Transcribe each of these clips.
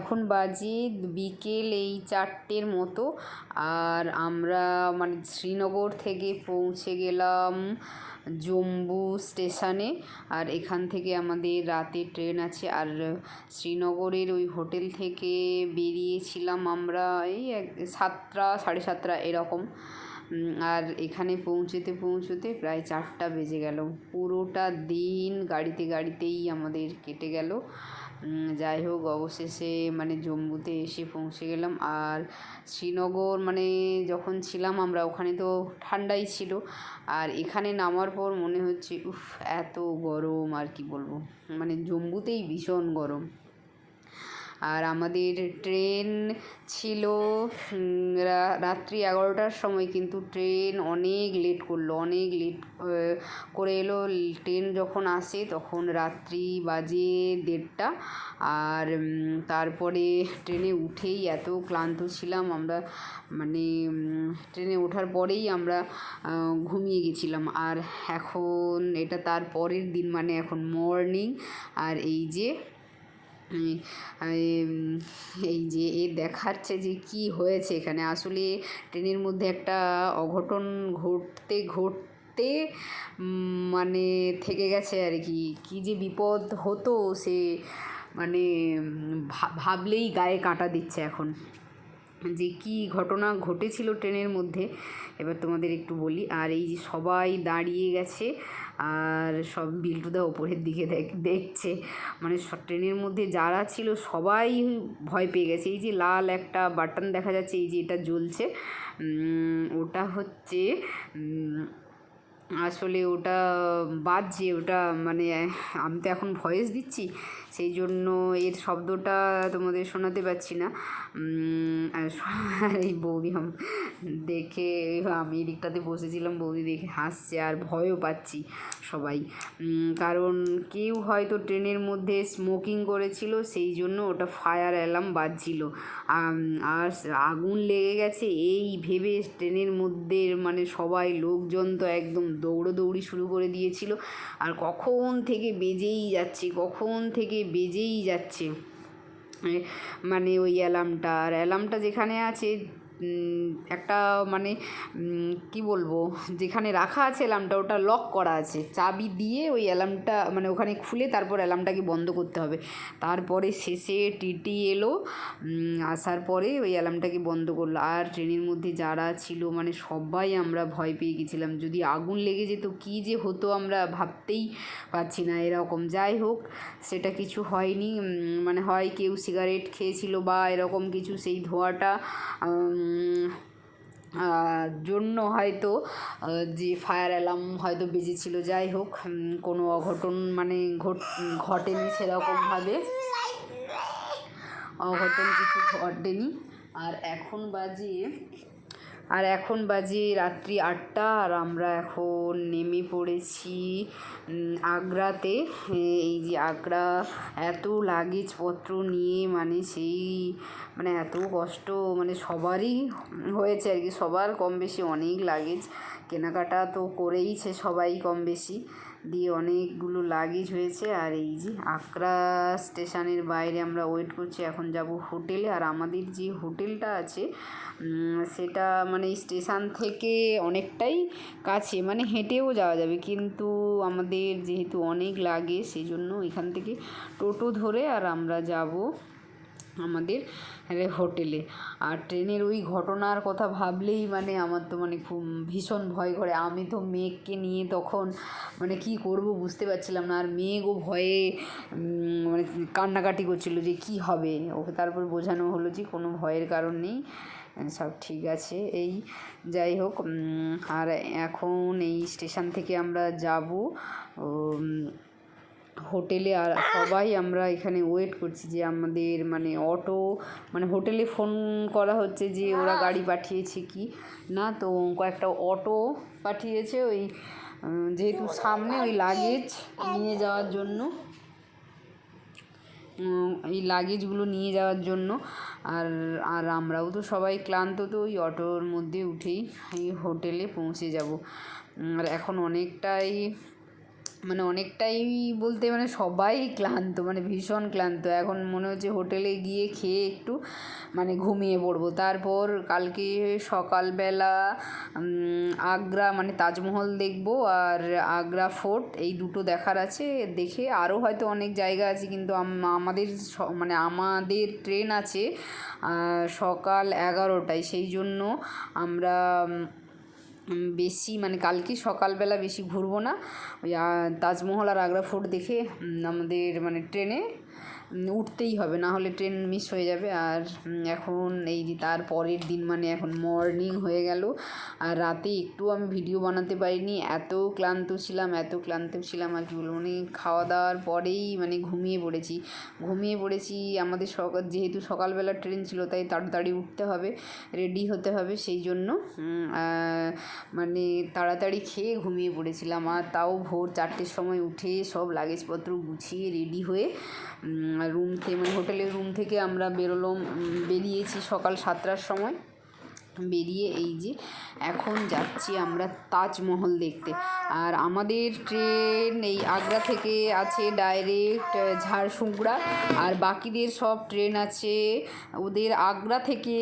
এখন বাজে বিকেল এই চারটের মতো। আর আমরা মানে শ্রীনগর থেকে পৌঁছে গেলাম জম্বু স্টেশনে। আর এখান থেকে আমাদের রাতে ট্রেন আছে। আর শ্রীনগরের ওই হোটেল থেকে বেরিয়েছিলাম আমরা এই সাতটা, সাড়ে সাতটা এরকম। আর এখানে পৌঁছতে পৌঁছতে প্রায় চারটা বেজে গেল। পুরোটা দিন গাড়িতে গাড়িতেই আমাদের কেটে গেল। যাই হোক, অবশেষে মানে জম্মুতে এসে পৌঁছে গেলাম। আর শ্রীনগর মানে যখন ছিলাম আমরা, ওখানে তো ঠান্ডাই ছিল। আর এখানে নামার পর মনে হচ্ছে, উফ, এত গরম আর কি বলব? মানে জম্মুতেই ভীষণ গরম। আর আমাদের ট্রেন ছিল রাত্রি এগারোটার সময় কিন্তু ট্রেন অনেক লেট করল, অনেক লেট করে এলো। ট্রেন যখন আসে তখন রাত্রি বাজে দেড়টা আর তারপরে ট্রেনে উঠেই এত ক্লান্ত ছিলাম আমরা মানে ট্রেনে ওঠার পরেই আমরা ঘুমিয়ে গেছিলাম। আর এখন এটা তার পরের দিন মানে এখন মর্নিং। আর এই যে এই যে এ দেখাচ্ছে যে কি হয়েছে এখানে। আসলে ট্রেনের মধ্যে একটা অঘটন ঘটতে ঘটতে মানে থেকে গেছে আর কি। কী যে বিপদ হতো সে মানে ভাবলেই গায়ে কাঁটা দিচ্ছে এখন। যে কী ঘটনা ঘটেছিল ট্রেনের মধ্যে, এবার তোমাদের একটু বলি। আর এই যে সবাই দাঁড়িয়ে গেছে, আর সব বিল্টুদা ওপরের দিকে দেখছে। মানে ট্রেনের মধ্যে যারা ছিল সবাই ভয় পেয়ে গেছে। এই যে লাল একটা বাটন দেখা যাচ্ছে, এই যে এটা জ্বলছে। ওটা হচ্ছে আসলে ওটা বাজছে, ওটা মানে আমি তো এখন ভয়েস দিচ্ছি। সেই জন্য এর শব্দটা তোমাদের শোনাতে পারছি না। এই বৌদি দেখে আমি এদিকটাতে বসেছিলাম, বৌদি দেখে হাসছে, আর ভয়ও পাচ্ছি সবাই। কারণ কেউ হয়তো ট্রেনের মধ্যে স্মোকিং করেছিল, সেই জন্য ওটা ফায়ার অ্যালার্ম বাজছিল। আর আগুন লেগে গেছে, এই ভেবে ট্রেনের মধ্যে মানে সবাই লোকজন তো একদম দৌড়োদৌড়ি শুরু করে দিয়েছিল। আর কখন থেকে বেজেই যাচ্ছে, কখন থেকে বেজেই যাচ্ছে। মানে ওই অ্যালার্মটা আর অ্যালার্মটা যেখানে আছে একটা মানে কী বলব, যেখানে রাখা আছে অ্যালার্মটা ওটা লক করা আছে। চাবি দিয়ে ওই অ্যালার্মটা মানে ওখানে খুলে তারপর অ্যালার্মটাকে বন্ধ করতে হবে। তারপরে শেষে টিটি এলো আসার পরে ওই অ্যালার্মটাকে বন্ধ করল। আর ট্রেনের মধ্যে যারা ছিল মানে সবাই আমরা ভয় পেয়ে গেছিলাম। যদি আগুন লেগে যেত, কী যে হতো আমরা ভাবতেই পারছি না। এরকম যাই হোক, সেটা কিছু হয়নি। মানে হয় কেউ সিগারেট খেয়েছিল বা এরকম কিছু, সেই ধোঁয়াটা জন্য হয়তো যে ফায়ার অ্যালার্ম হয়তো বেজেছিল, যাই হোক কোনো অঘটন মানে ঘট, ঘটেনি সেরকমভাবে। অঘটন কিছু ঘটেনি। আর এখন বাজে আর এখন বাজে রাত্রি আটটা আর আমরা এখন নেমে পড়েছি আগ্রাতে। এই যে আগ্রা, এত লাগেজপত্র নিয়ে মানে সেই মানে এত কষ্ট মানে সবারই হয়েছে আর কি। সবার কম বেশি অনেক লাগেজ। কেনাকাটা তো করেইছে সবাই কম বেশি। দিয়ে অনেকগুলো লাগেজ হয়েছে আর এই যে আগ্রা স্টেশনের বাইরে আমরা ওয়েট করছি, এখন যাব হোটেলে আর আমাদের যে হোটেলটা আছে সেটা মানে স্টেশন থেকে অনেকটাই কাছে মানে হেঁটেও যাওয়া যাবে। কিন্তু আমাদের যেহেতু অনেক লাগে সেই জন্য এখান থেকে টোটো ধরে আর আমরা যাব আমাদের হোটেলে। আর ট্রেনের ওই ঘটনার কথা ভাবলেই মানে আমার তো মানে খুব ভীষণ ভয় করে। আমি তো মেঘকে নিয়ে তখন মানে কী করব বুঝতে পারছিলাম না। আর মেঘও ভয়ে মানে কান্নাকাটি করছিল যে কী হবে? ওকে তারপর বোঝানো হলো যে কোনো ভয়ের কারণ নেই। সব ঠিক আছে, এই যাই হোক আর এখন এই স্টেশন থেকে আমরা যাব হোটেলে আর সবাই আমরা এখানে ওয়েট করছি যে আমাদের মানে অটো মানে হোটেলে ফোন করা হচ্ছে যে ওরা গাড়ি পাঠিয়েছে কি? না তো কয়েকটা অটো পাঠিয়েছে ওই যেহেতু সামনে ওই লাগেজ নিয়ে যাওয়ার জন্য। এই লাগেজগুলো নিয়ে যাওয়ার জন্য। আর আর আমরাও তো সবাই ক্লান্ত তো ওই অটোর মধ্যে উঠেই এই হোটেলে পৌঁছে যাব। আর এখন অনেকটাই মানে অনেকটাই বলতে মানে সবাই ক্লান্ত মানে ভীষণ ক্লান্ত। এখন মনে হচ্ছে হোটেলে গিয়ে খেয়ে একটু মানে ঘুমিয়ে পড়ব। তারপর কালকে সকালবেলা আগ্রা মানে তাজমহল দেখব আর আগ্রা ফোর্ট, এই দুটো দেখার আছে। দেখে আরও হয়তো অনেক জায়গা আছে, কিন্তু আমাদের মানে আমাদের ট্রেন আছে সকাল এগারোটায়। সেই জন্য আমরা বেশি মানে কালকে সকালবেলা বেশি ঘুরবো না। ওই তাজমহল আর আগ্রা ফোর্ট দেখে আমাদের মানে ট্রেনে উঠতেই হবে, না হলে ট্রেন মিস হয়ে যাবে। আর এখন এই যে তার পরের দিন মানে এখন মর্নিং হয়ে গেল। আর রাতে একটু আমি ভিডিও বানাতে পারিনি। এত ক্লান্ত ছিলাম, এত ক্লান্ত ছিলাম। আর কি বলব মানে খাওয়া দাওয়ার পরেই মানে ঘুমিয়ে পড়েছি। ঘুমিয়ে পড়েছি, আমাদের সকাল যেহেতু সকালবেলা ট্রেন ছিল, তাই তাড়াতাড়ি উঠতে হবে রেডি হতে হবে। সেই জন্য মানে তাড়াতাড়ি খেয়ে ঘুমিয়ে পড়েছিলাম। আর তাও ভোর চারটের সময় উঠে সব লাগেজপত্র গুছিয়ে রেডি হয়ে রুম থেকে মানে হোটেলের রুম থেকে আমরা বেরোলাম বেরিয়েছি সকাল সাতটার সময়। বেরিয়ে এই যে এখন যাচ্ছি আমরা তাজমহল দেখতে। আর আমাদের ট্রেন এই আগ্রা থেকে আছে ডাইরেক্ট ঝাড়সুগুড়া। আর বাকিদের সব ট্রেন আছে ওদের আগ্রা থেকে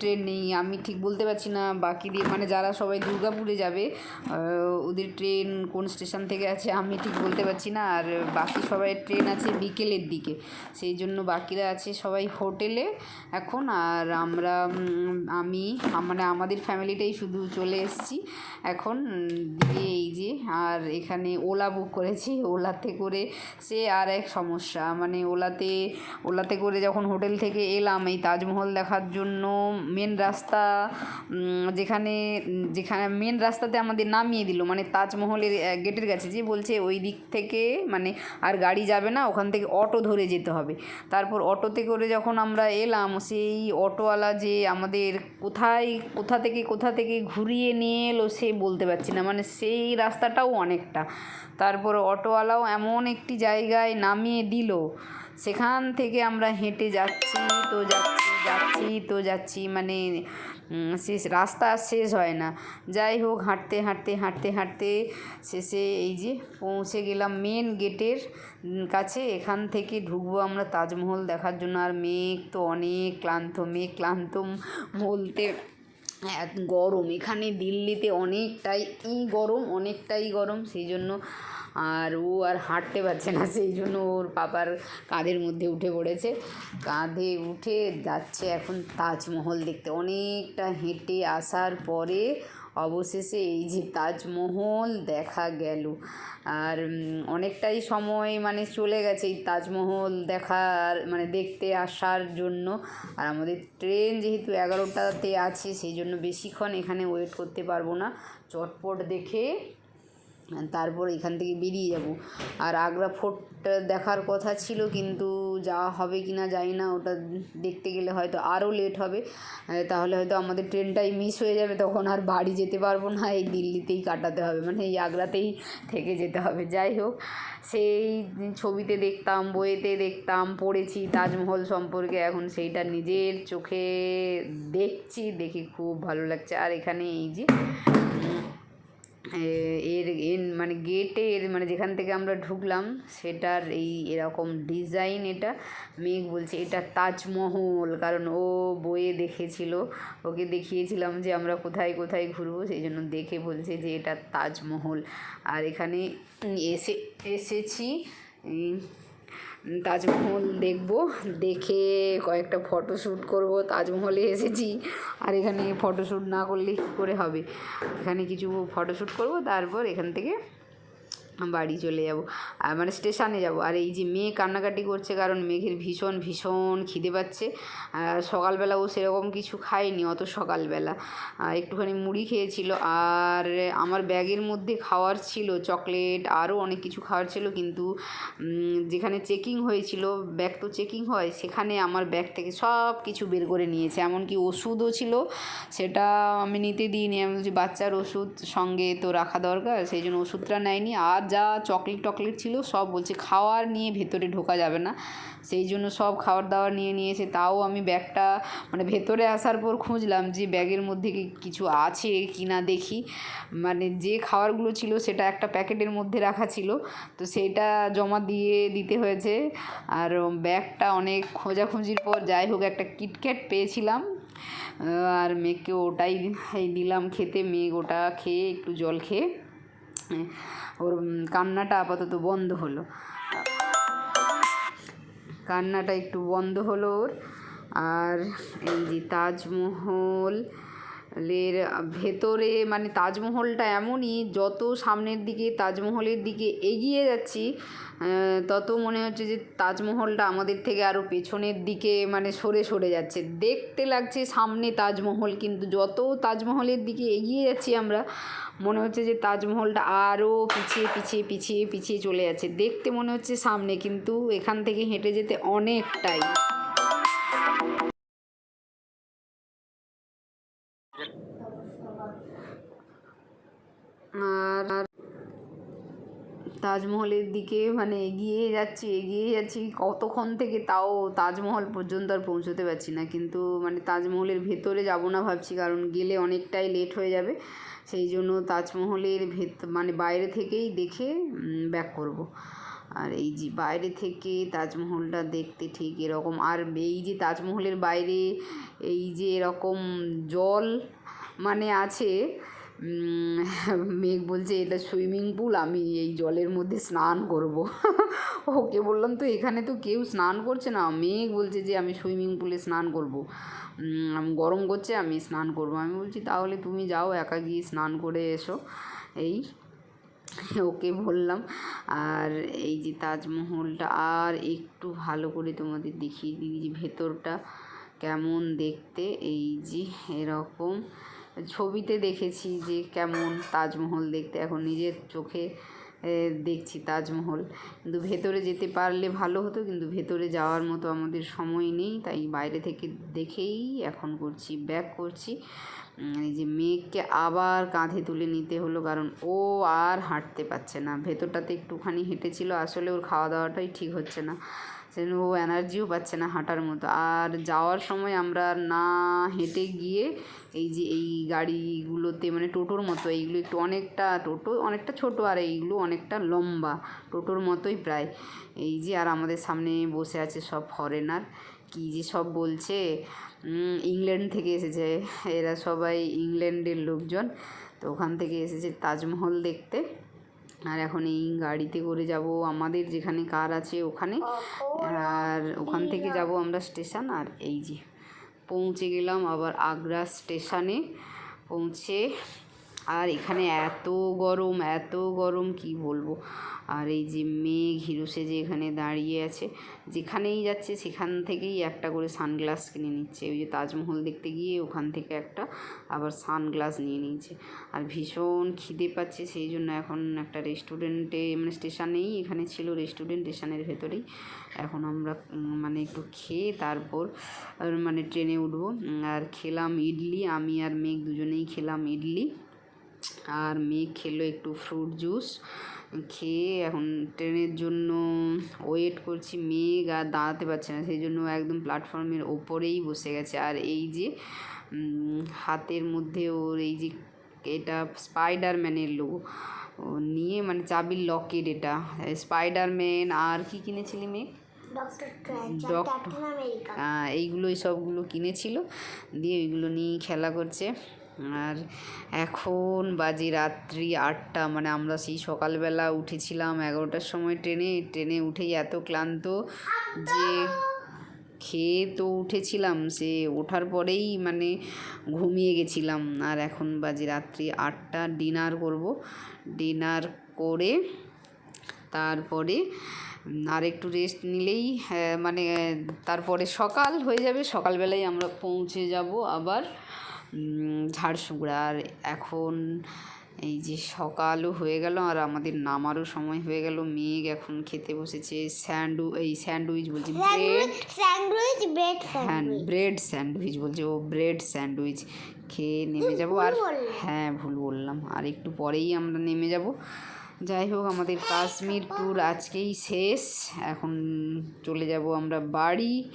ট্রেন নেই। আমি ঠিক বলতে পারছি না বাকিদের মানে যারা সবাই দুর্গাপুরে যাবে ওদের ট্রেন কোন স্টেশন থেকে আছে আমি ঠিক বলতে পারছি না। আর বাকি সবাই ট্রেন আছে বিকেলের দিকে। সেই জন্য বাকিরা আছে সবাই হোটেলে এখন। আর আমরা আমি মানে আমাদের ফ্যামিলিটাই শুধু চলে এসেছি। এখন দিয়ে এই যে, আর এখানে ওলা বুক করেছি। ওলাতে করে সে আর এক সমস্যা মানে ওলাতে ওলাতে করে যখন হোটেল থেকে এলাম এই তাজমহল দেখার জন্য মেন রাস্তা যেখানে যেখানে মেন রাস্তাতে আমাদের নামিয়ে দিল মানে তাজমহলের গেটের কাছে যে বলছে ওই দিক থেকে মানে আর গাড়ি যাবে না, ওখান থেকে অটো ধরে যেতে হবে। তারপর অটোতে করে যখন আমরা এলাম, সেই অটোওয়ালা যে আমাদের কোথায়, কোথা থেকে কোথা থেকে ঘুরিয়ে নিয়ে এলো সে বলতে পারছি না। মানে সেই রাস্তাটাও অনেকটা। তারপর অটোওয়ালাও এমন একটি জায়গায় নামিয়ে দিল। সেখান থেকে আমরা হেঁটে যাচ্ছি, তো যাচ্ছি যাচ্ছি, তো যাচ্ছি। মানে শেষ রাস্তা শেষ হয় না। যাই হোক, হাঁটতে হাঁটতে হাঁটতে হাঁটতে শেষে এই যে পৌঁছে গেলাম মেন গেটের কাছে। এখান থেকে ঢুকবো আমরা তাজমহল দেখার জন্য। আর মেঘ তো অনেক ক্লান্ত, মেঘ ক্লান্ত বলতে গরম। এখানে দিল্লিতে অনেকটাই গরম অনেকটাই গরম। সেই জন্য আর ও আর হাঁটতে পারছে না, সেই জন্য ওর পাপার কাঁধের মধ্যে উঠে পড়েছে। কাঁধে উঠে যাচ্ছে এখন তাজমহল দেখতে। অনেকটা হেঁটে আসার পরে অবশেষে এই যে তাজমহল দেখা গেল। আর অনেকটাই সময় মানে চলে গেছে এই তাজমহল দেখার মানে দেখতে আসার জন্য। আর আমাদের ট্রেন যেহেতু এগারোটাতে আছে, সেই জন্য বেশিক্ষণ এখানে ওয়েট করতে পারব না। চটপট দেখে তারপর এখান থেকে বেরিয়ে যাব। আর আগ্রা ফোর্ট দেখার কথা ছিল, কিন্তু যাওয়া হবে কি না জানি না, ওটা দেখতে গেলে হয়তো আরও লেট হবে। তাহলে হয়তো আমাদের ট্রেনটাই মিস হয়ে যাবে, তখন আর বাড়ি যেতে পারব না, এই দিল্লিতেই কাটাতে হবে মানে এই আগ্রাতেই থেকে যেতে হবে। যাই হোক, সেই ছবিতে দেখতাম বইয়েতে দেখতাম, পড়েছি তাজমহল সম্পর্কে, এখন সেইটা নিজের চোখে দেখছি, দেখে খুব ভালো লাগছে। আর এখানে এই যে মানে গেটের মানে যেখান থেকে আমরা ঢুকলাম, সেটার এই এরকম ডিজাইন এটা মেঘ বলছে। এটা তাজমহল, কারণ ও বইয়ে দেখেছিল। ওকে দেখিয়েছিলাম যে আমরা কোথায় কোথায় ঘুরবো, সেই জন্য দেখে বলছে যে এটা তাজমহল। আর এখানে এসে, এসেছি তাজমহল দেখব। দেখে কয়েকটা ফটো শ্যুট করব। তাজমহলে এসেছি। আর এখানে ফটো শ্যুট না করলে কী করে হবে? এখানে কিছু ফটোশ্যুট করব। তারপর এখান থেকে বাড়ি চলে যাব। আর মানে স্টেশনে যাব। আর এই যে মেয়ে কান্নাকাটি করছে কারণ মেঘের ভীষণ ভীষণ খিদে পাচ্ছে। সকালবেলা ও সেরকম কিছু খায়নি, অত সকালবেলা। একটুখানি মুড়ি খেয়েছিল। আর আমার ব্যাগের মধ্যে খাওয়ার ছিল চকলেট, আরও অনেক কিছু খাওয়ার ছিল। কিন্তু যেখানে চেকিং হয়েছিল, ব্যাগ তো চেকিং হয়, সেখানে আমার ব্যাগ থেকে সব কিছু বের করে নিয়েছে। এমনকি ওষুধও ছিল। সেটা আমি নিতে দিইনি। আমি বলছি, বাচ্চার ওষুধ সঙ্গে তো রাখা দরকার। সেই জন্য ওষুধটা নেয়নি। আর যা চকলেট টকলেট ছিল, সব বলছে খাওয়ার নিয়ে ভেতরে ঢোকা যাবে না। সেই জন্য সব খাবার দাবার নিয়ে নিয়েছে। তাও আমি ব্যাগটা মানে ভেতরে আসার পর খুঁজলাম যে ব্যাগের মধ্যে কিছু আছে কি না দেখি। মানে যে খাবারগুলো ছিল সেটা একটা প্যাকেটের মধ্যে রাখা ছিল। তো সেটা জমা দিয়ে দিতে হয়েছে। আর ব্যাগটা অনেক খোঁজাখুঁজির পর যাই হোক একটা কিটক্যাট পেয়েছিলাম। আর মেয়েকে ওটাই দিলাম খেতে। মেয়ে ওটা খেয়ে একটু জল খেয়ে ওর কান্নাটা আপাতত বন্ধ হলো। কান্নাটা একটু বন্ধ হলো ওর। আর এই যে তাজমহল এর ভেতরে মানে তাজমহলটা এমনই, যত সামনের দিকে তাজমহলের দিকে এগিয়ে যাচ্ছি তত মনে হচ্ছে যে তাজমহলটা আমাদের থেকে আরও পেছনের দিকে মানে সরে সরে যাচ্ছে। দেখতে লাগছে সামনে তাজমহল, কিন্তু যত তাজমহলের দিকে এগিয়ে যাচ্ছি আমরা, মনে হচ্ছে যে তাজমহলটা আরও পিছিয়ে পিছিয়ে পিছিয়ে পিছিয়ে চলে যাচ্ছে। দেখতে মনে হচ্ছে সামনে, কিন্তু এখান থেকে হেঁটে যেতে অনেকটাই। তাজমহলের দিকে মানে এগিয়ে যাচ্ছি এগিয়ে যাচ্ছি। কতক্ষণ থেকে তাও তাজমহল পর্যন্ত আর পৌঁছতে পারছি না। কিন্তু মানে তাজমহলের ভেতরে যাব না ভাবছি, কারণ গেলে অনেকটাই লেট হয়ে যাবে। সেই জন্য তাজমহলের ভেত মানে বাইরে থেকেই দেখে ব্যাক করব। আর এই যে বাইরে থেকে তাজমহলটা দেখতে ঠিক এরকম। আর এই যে তাজমহলের বাইরে এই যে এরকম জল মানে আছে মেঘ বলছে, এটা সুইমিং পুল, আমি এই জলের মধ্যে স্নান করব। ওকে বললাম, তো এখানে তো কেউ স্নান করছে না? মেঘ বলছে যে, আমি সুইমিং পুলে স্নান করব। গরম করছে, আমি স্নান করব। আমি বলছি, তাহলে তুমি যাও, একা গিয়ে স্নান করে এসো। এই ওকে বললাম। আর এই যে তাজমহলটা, আর একটু ভালো করে তোমাদের দেখিয়ে দিই যে, ভেতরটা কেমন দেখতে। এই যে, এরকম। ছবিতে দেখেছি যে কেমন তাজমহল দেখতে। এখন নিজের চোখে দেখছি তাজমহল। কিন্তু ভেতরে যেতে পারলে ভালো হতো, কিন্তু ভেতরে যাওয়ার মতো আমাদের সময় নেই। তাই বাইরে থেকে দেখেই এখন করছি, ব্যাক করছি। এই যে মেয়েকে আবার কাঁধে তুলে নিতে হলো, কারণ ও আর হাঁটতে পারছে না। ভেতরটাতে একটুখানি হেঁটেছিল, আসলে ওর খাওয়া দাওয়াটাই ঠিক হচ্ছে না। সেজন্য ও এনার্জিও পাচ্ছে না হাঁটার মতো। আর যাওয়ার সময় আমরা না হেঁটে গিয়ে এই যে এই গাড়িগুলোতে মানে টোটোর মতো, এইগুলো একটু অনেকটা টোটো, অনেকটা ছোট আর এইগুলো অনেকটা লম্বা, টোটোর মতোই প্রায়। এই যে আর আমাদের সামনে বসে আছে সব ফরেনার কী যে সব বলছে ইংল্যান্ড থেকে এসেছে। এরা সবাই ইংল্যান্ডের লোকজন। তো ওখান থেকে এসেছে তাজমহল দেখতে। আর এখন এই গাড়িতে করে যাব, আমাদের যেখানে কার আছে ওখানে। আর ওখান থেকে যাব আমরা স্টেশন আর এই যে পৌঁছে গেলাম আবার আগ্রা স্টেশনে পৌঁছে আর এখানে এত গরম এত গরম, কি বলব? আর এই যে মেঘ, হিরো যে এখানে দাঁড়িয়ে আছে। যেখানেই যাচ্ছে সেখান থেকেই একটা করে সানগ্লাস কিনে নিচ্ছে। ওই যে তাজমহল দেখতে গিয়ে ওখান থেকে একটা আবার সানগ্লাস নিয়ে নিয়েছে। আর ভীষণ খিদে পাচ্ছে, সেই জন্য এখন একটা রেস্টুরেন্টে মানে স্টেশনেই এখানে ছিল, রেস্টুরেন্ট স্টেশনের ভেতরেই। এখন আমরা মানে একটু খেয়ে তারপর মানে ট্রেনে উঠবো। আর খেলাম ইডলি, আমি আর মেঘ দুজনেই খেলাম ইডলি। আর মেঘ খেলো একটু ফ্রুট জুস খেয়ে এখন ট্রেনের জন্য ওয়েট করছি। মেঘ আর দাঁড়াতে পারছে না সেই জন্য একদম প্ল্যাটফর্মের ওপরেই বসে গেছে। আর এই যে হাতের মধ্যে ওর এই যে এটা স্পাইডারম্যানের লোগো নিয়ে মানে চাবির লকেট এটা। স্পাইডারম্যান আর কি কিনেছিলি মেঘ? ডক্টর এইগুলোই সবগুলো কিনেছিল। দিয়ে ওইগুলো নিয়ে খেলা করছে। আর এখন বাজে রাত্রি আটটা মানে আমরা সেই সকালবেলা উঠেছিলাম এগারোটার সময় ট্রেনে। ট্রেনে উঠেই এত ক্লান্ত যে খেয়ে তো উঠেছিলাম, সে ওঠার পরেই মানে ঘুমিয়ে গেছিলাম। আর এখন বাজে রাত্রি আটটা, ডিনার করব। ডিনার করে তারপরে আর একটু রেস্ট নিলেই মানে তারপরে সকাল হয়ে যাবে। সকালবেলায় আমরা পৌঁছে যাব আবার ঝাড়শুগুড়া আর এখন এই যে সকালও হয়ে গেল আর আমাদের নামারও সময় হয়ে গেল। মেঘ এখন খেতে বসেছে। স্যান্ডউ এই স্যান্ডউইচ বলছি ব্রেড স্যান্ডউইচ ব্রেড হ্যাঁ ব্রেড স্যান্ডউইচ বলছে ও ব্রেড স্যান্ডউইচ। খেয়ে নেমে যাব। আর হ্যাঁ ভুল বললাম। আর একটু পরেই আমরা নেমে যাব। যাই হোক আমাদের কাশ্মীর ট্যুর আজকেই শেষ। এখন চলে যাব আমরা বাড়ি।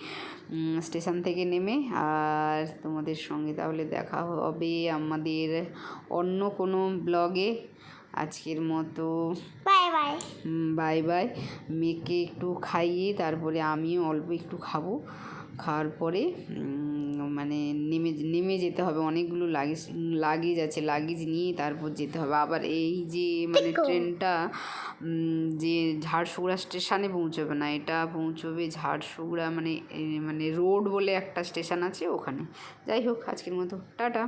স্টেশন থেকে নেমে আর তোমাদের সঙ্গে তাহলে দেখা হবে আমাদের অন্য কোনো ব্লগে। আজকের মতো বাই বাই। Bye bye. মেয়েকে একটু খাইয়ে তারপরে আমিও অল্প একটু খাব। খাওয়ার পরে মানে নেমে নেমে যেতে হবে অনেকগুলো লাগেজ লাগেজ আছে লাগেজ নিয়ে তারপর যেতে হবে। আবার এই যে মানে ট্রেনটা যে ঝাড়সুগুড়া স্টেশনে পৌঁছবে না এটা পৌঁছবে ঝাড়সুগুড়া মানে মানে রোড বলে একটা স্টেশন আছে ওখানে। যাই হোক আজকের মতো। টাটা।